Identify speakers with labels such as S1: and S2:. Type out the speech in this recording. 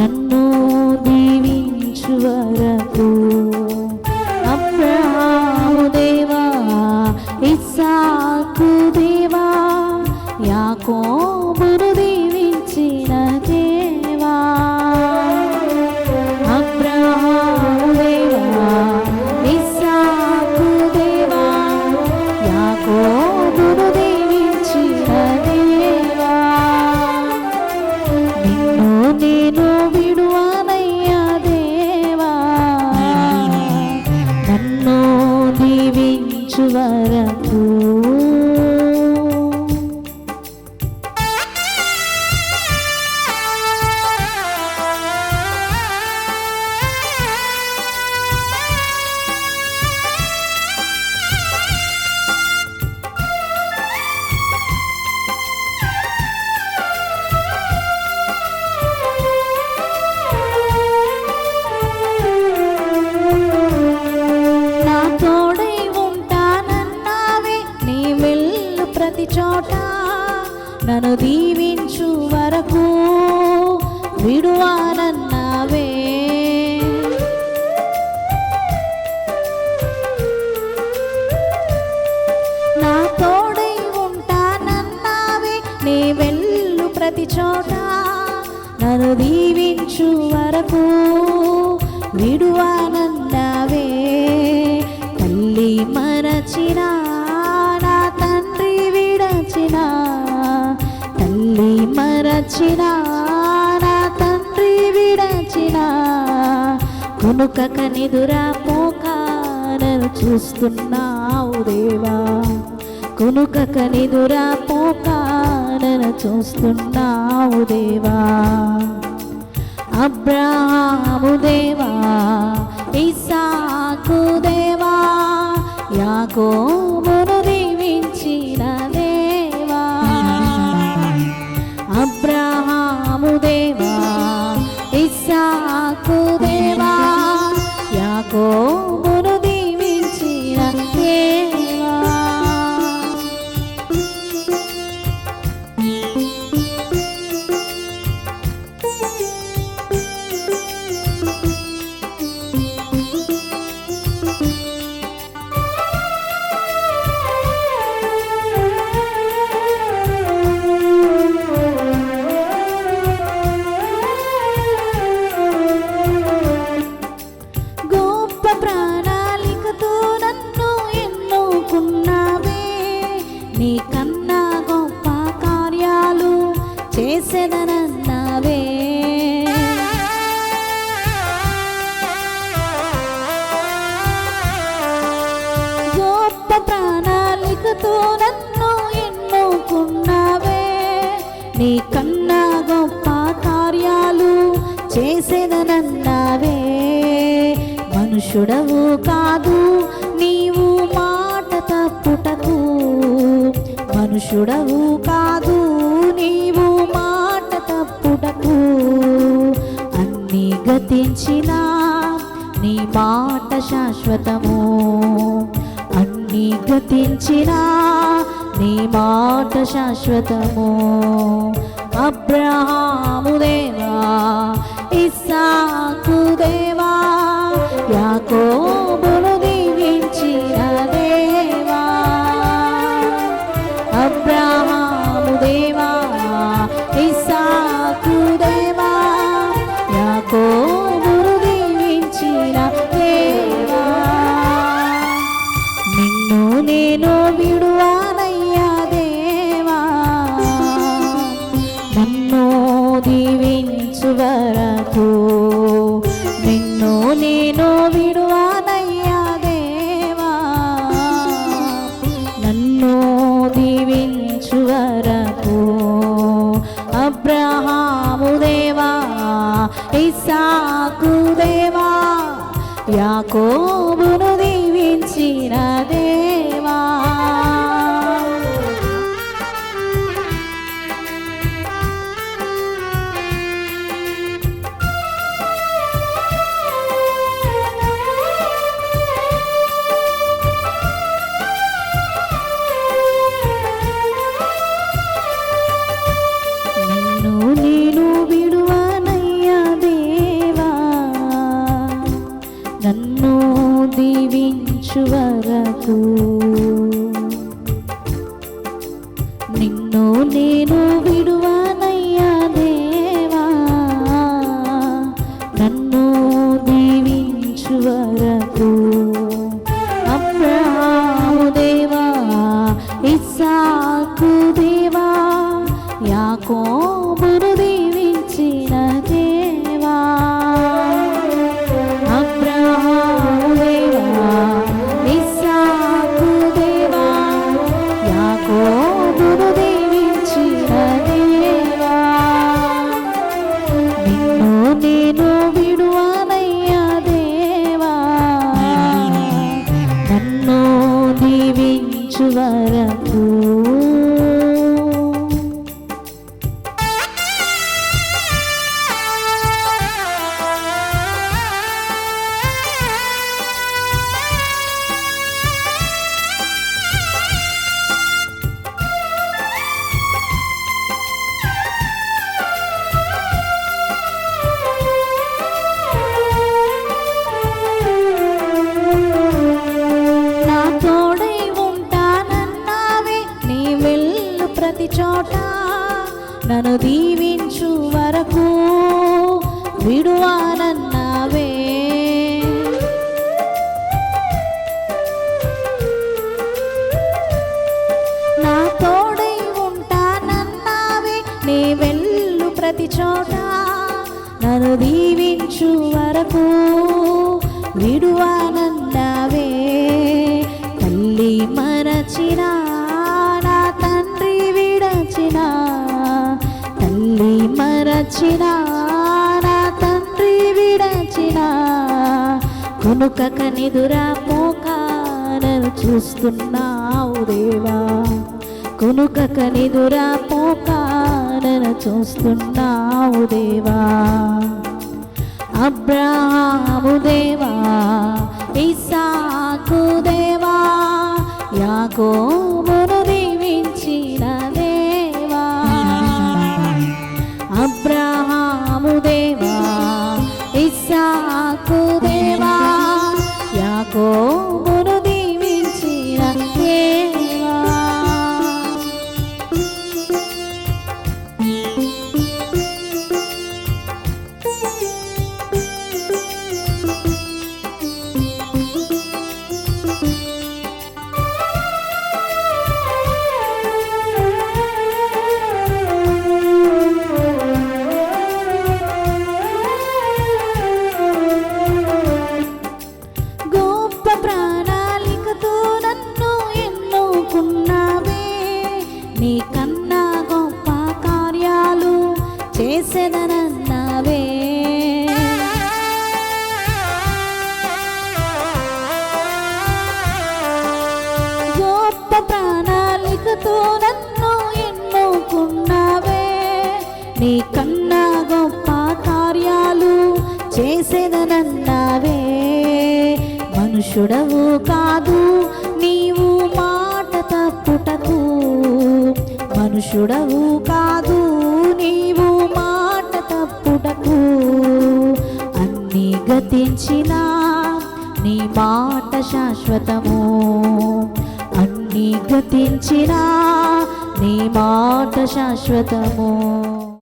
S1: నన్ను దీవించు విడువానన్నావే నా తోడై ఉంటానన్నావే నీ వెళ్ళు ప్రతి చోట నన్ను దీవించు వరకు. విడువా కొనుకక కనిదురా పోకానను చూస్తున్నావు దేవా. కొనుక కనిదురా పోకానను చూస్తున్నావు దేవా. అబ్రాహాము దేవా ఇసాకు దేవా యాకోమును దేవా గొప్ప ప్రణాళికతో నన్ను ఎన్నుకున్నావే. నీ కన్నా గొప్ప కార్యాలు చేసేదనన్నావే మనుషుడవు కాదు నీవు మాట తప్పుటకు. మనుషుడవు కాదు నీవు మాట తప్పుటకు. అన్ని గతించిన నీ మాట శాశ్వతము. గతించిన నీ మాట శాశ్వతము? అబ్రహాము దేవా ఇస్సాకు దేవా యాకోబును దీవించిన దేవా? అబ్రహాము దేవా ఇస్సాకు దేవా యాకో నన్ను దీవించు వరకు విడువానన్నావే. నా తోడై ఉంటానన్నావే నీ వెళ్ళు ప్రతి చోట నన్ను దీవించు వరకు. విడు కనుక కనిదురా పోకానను చూస్తున్నావు దేవా. కనుక కనిదురా పోకానను చూస్తున్నావు దేవా. అబ్రాహాము దేవా ఇసాకు దేవా యాకోమును ప్రణాళికతో నన్ను ఎన్నుకున్నావే? నీ కన్నా గొప్ప కార్యాలు చేసేదనన్నావే మనుషుడవు కాదు నీవు మాట తప్పుటకు. మనుషుడవు కాదు నీవు మాట తప్పుటకు. అన్ని గతించిన నీ మాట శాశ్వతము. గతించినా నీ మాట శాశ్వతము.